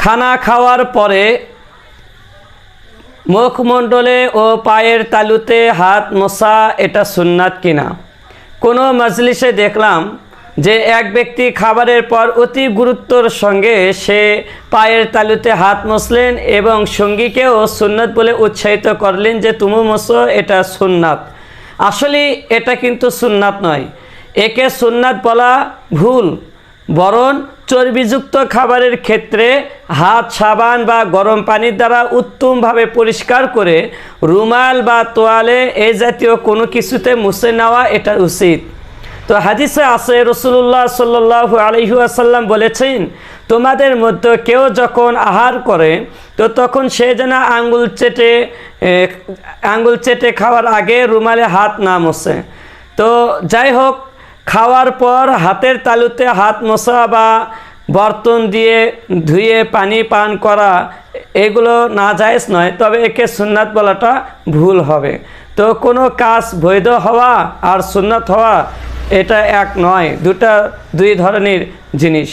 খানা খাওয়ার পরে মুখমণ্ডলে ও পায়ের তালুতে হাত মশা এটা সুন্নাত কিনা? কোনো মজলিসে দেখলাম যে এক ব্যক্তি খাবারের পর অতি গুরুত্বর সঙ্গে সে পায়ের তালুতে হাত মশলেন এবং সঙ্গীকেও সুন্নাত বলে উৎসাহিত করলেন যে, তুমি মশো এটা সুন্নাত। আসলে এটা কিন্তু সুন্নাত নয়। একে সুন্নাত বলা ভুল, বরং চর্বিযুক্ত খাবারের ক্ষেত্রে হাত সাবান বা গরম পানির দ্বারা উত্তমভাবে পরিষ্কার করে রুমাল বা তোয়ালে এই জাতীয় কোনো কিছুতে মুছে নেওয়া এটা উচিত। তো হাদিসে আছে রসুল্লাহ সাল্লাহ আলহিহাসাল্লাম বলেছেন তোমাদের মধ্যে কেউ যখন আহার করে তো তখন সে যেন আঙ্গুল চেটে এ, আঙ্গুল চেটে খাওয়ার আগে রুমালে হাত না মোছে। তো যাই হোক খাওয়ার পর হাতের তালুতে হাত মশা বা বর্তন দিয়ে ধুয়ে পানি পান করা, এগুলো না জায়েজ নয়, তবে একে সুন্নাত বলাটা ভুল হবে। তো কোনো কাজ বৈধ হওয়া আর সুন্নাত হওয়া, এটা এক নয়, দুটা দুই ধরনের জিনিস।